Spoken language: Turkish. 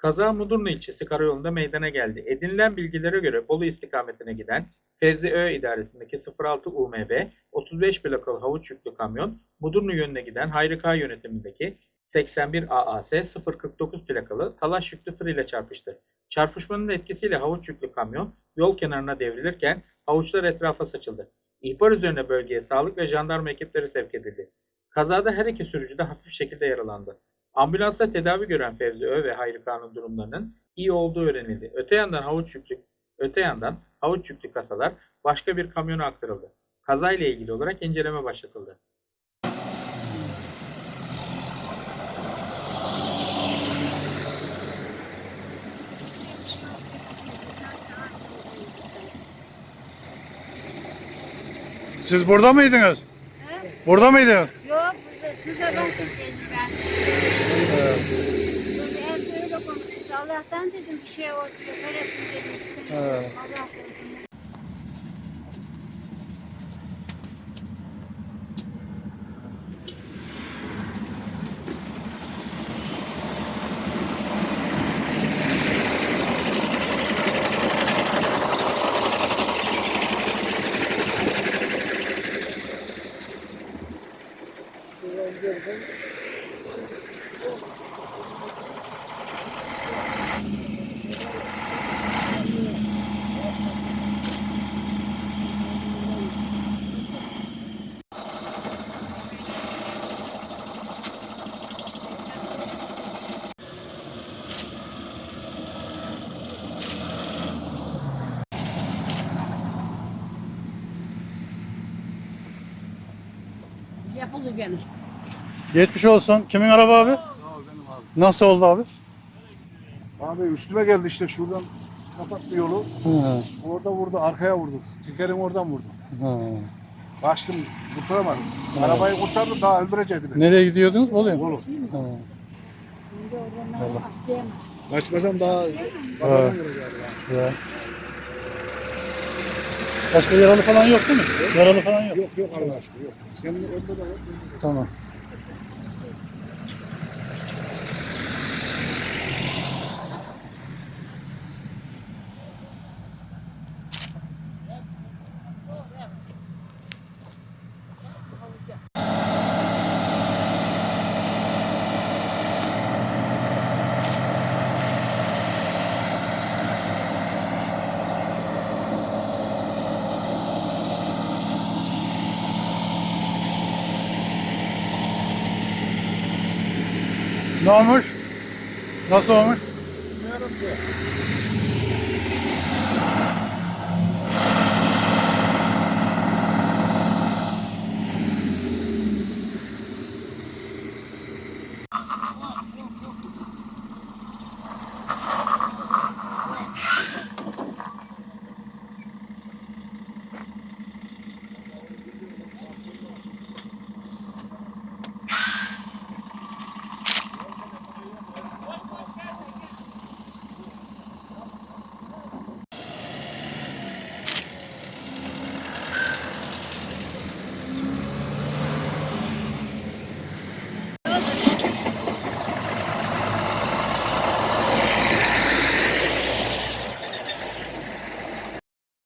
Kaza Mudurnu ilçesi karayolunda meydana geldi. Edinilen bilgilere göre Bolu istikametine giden Fevzi Ö idaresindeki 06 UMB 35 plakalı havuç yüklü kamyon Mudurnu yönüne giden Hayri K yönetimindeki 81 AAS 049 plakalı talaş yüklü tır ile çarpıştı. Çarpışmanın etkisiyle havuç yüklü kamyon yol kenarına devrilirken havuçlar etrafa saçıldı. İhbar üzerine bölgeye sağlık ve jandarma ekipleri sevk edildi. Kazada her iki sürücü de hafif şekilde yaralandı. Ambulansla tedavi gören Fevzi Ö ve Hayri Kağan'ın durumlarının iyi olduğu öğrenildi. Öte yandan havuç yüklü öte yandan havuç yüklü kasalar başka bir kamyona aktarıldı. Kazayla ilgili olarak inceleme başlatıldı. Siz burada mıydınız? He? Burada mıydınız? Yok, burada size ben Allah'tan dedim bir şey oldu. Veresin dedim. Evet. Allah Yapıldı gene. Geçmiş olsun. Kimin araba abi? Nasıl oldu abi? Abi üstüme geldi işte şuradan kapattı yolu. Hı. Orada vurdu, arkaya vurdu. Tekerim oradan vurdu. Hı. Kaçtım, kurtaramadım. Evet. Arabayı kurtardım daha öldürecekti beni. Nereye gidiyordunuz? Bolu'ya mı? Bolu. Hı. Şimdi oradan atlayamam. Kaçmasam daha ya. Başka yaralı falan yok değil mi? Yaralı falan yok. Yok yok Allah aşkına yok. Önde de var. Tamam. Ne olmuş? Nasıl olmuş? Bilmiyorum ki.